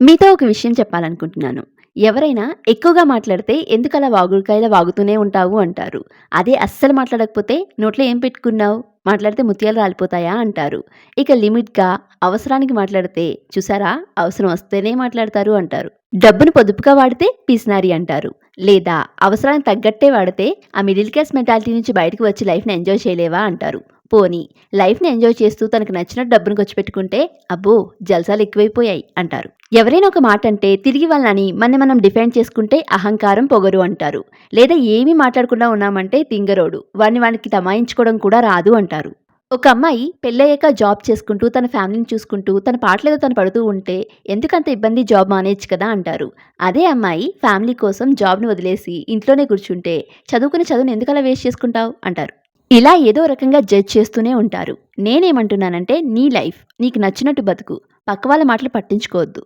మీతో ఒక విషయం చెప్పాలనుకుంటున్నాను. ఎవరైనా ఎక్కువగా మాట్లాడితే ఎందుకలా వాగుడుకాయలా వాగుతూనే ఉంటావు అంటారు. అదే అస్సలు మాట్లాడకపోతే నోట్లో ఏం పెట్టుకున్నావు? మాట్లాడితే ముత్యాలు రాలిపోతాయా అంటారు. ఇక లిమిట్‌గా, అవసరానికి మాట్లాడితే చూసారా అవసరం వస్తేనే మాట్లాడతారు అంటారు. డబ్బును పొదుపుగా వాడితే పీసినారి అంటారు. లేదా అవసరానికి తగ్గట్టే వాడితే ఆ మిడిల్ క్లాస్ మెంటాలిటీ నుంచి బయటకు వచ్చి లైఫ్‌ని ఎంజాయ్ చేయలేవా అంటారు. పోనీ లైఫ్‌ని ఎంజాయ్ చేస్తూ తనకు నచ్చినట్టు డబ్బును ఖర్చు పెట్టుకుంటే అబ్బో! జల్సాలు ఎక్కువైపోయాయి అంటారు. ఎవరైనా ఒక మాట అంటే తిరిగి వాళ్ళని మన మనం డిఫెండ్ చేసుకుంటే అహంకారం, పొగరు అంటారు. లేదా ఏమీ మాట్లాడకుండా ఉన్నామంటే తింగరోడు. వాడిని వానికి తమాయించుకోవడం కూడా రాదు అంటారు. ఒక అమ్మాయి పెళ్ళయ్యాక జాబ్ చేసుకుంటూ తన ఫ్యామిలీని చూసుకుంటూ తన పాటలేదో తను పడుతూ ఉంటే ఎందుకంత ఇబ్బంది జాబ్ మానేయచ్చు కదా అంటారు. అదే అమ్మాయి ఫ్యామిలీ కోసం జాబ్‌ని వదిలేసి ఇంట్లోనే కూర్చుంటే చదువుకుని చదువుని ఎందుకలా వేస్ట్ చేసుకుంటావు అంటారు. ఇలా ఏదో రకంగా జడ్జ్ చేస్తూనే ఉంటారు. నేనేమంటున్నానంటే నీ లైఫ్. నీకు నచ్చినట్టు బతుకు. పక్క వాళ్ళ మాటలు పట్టించుకోవద్దు.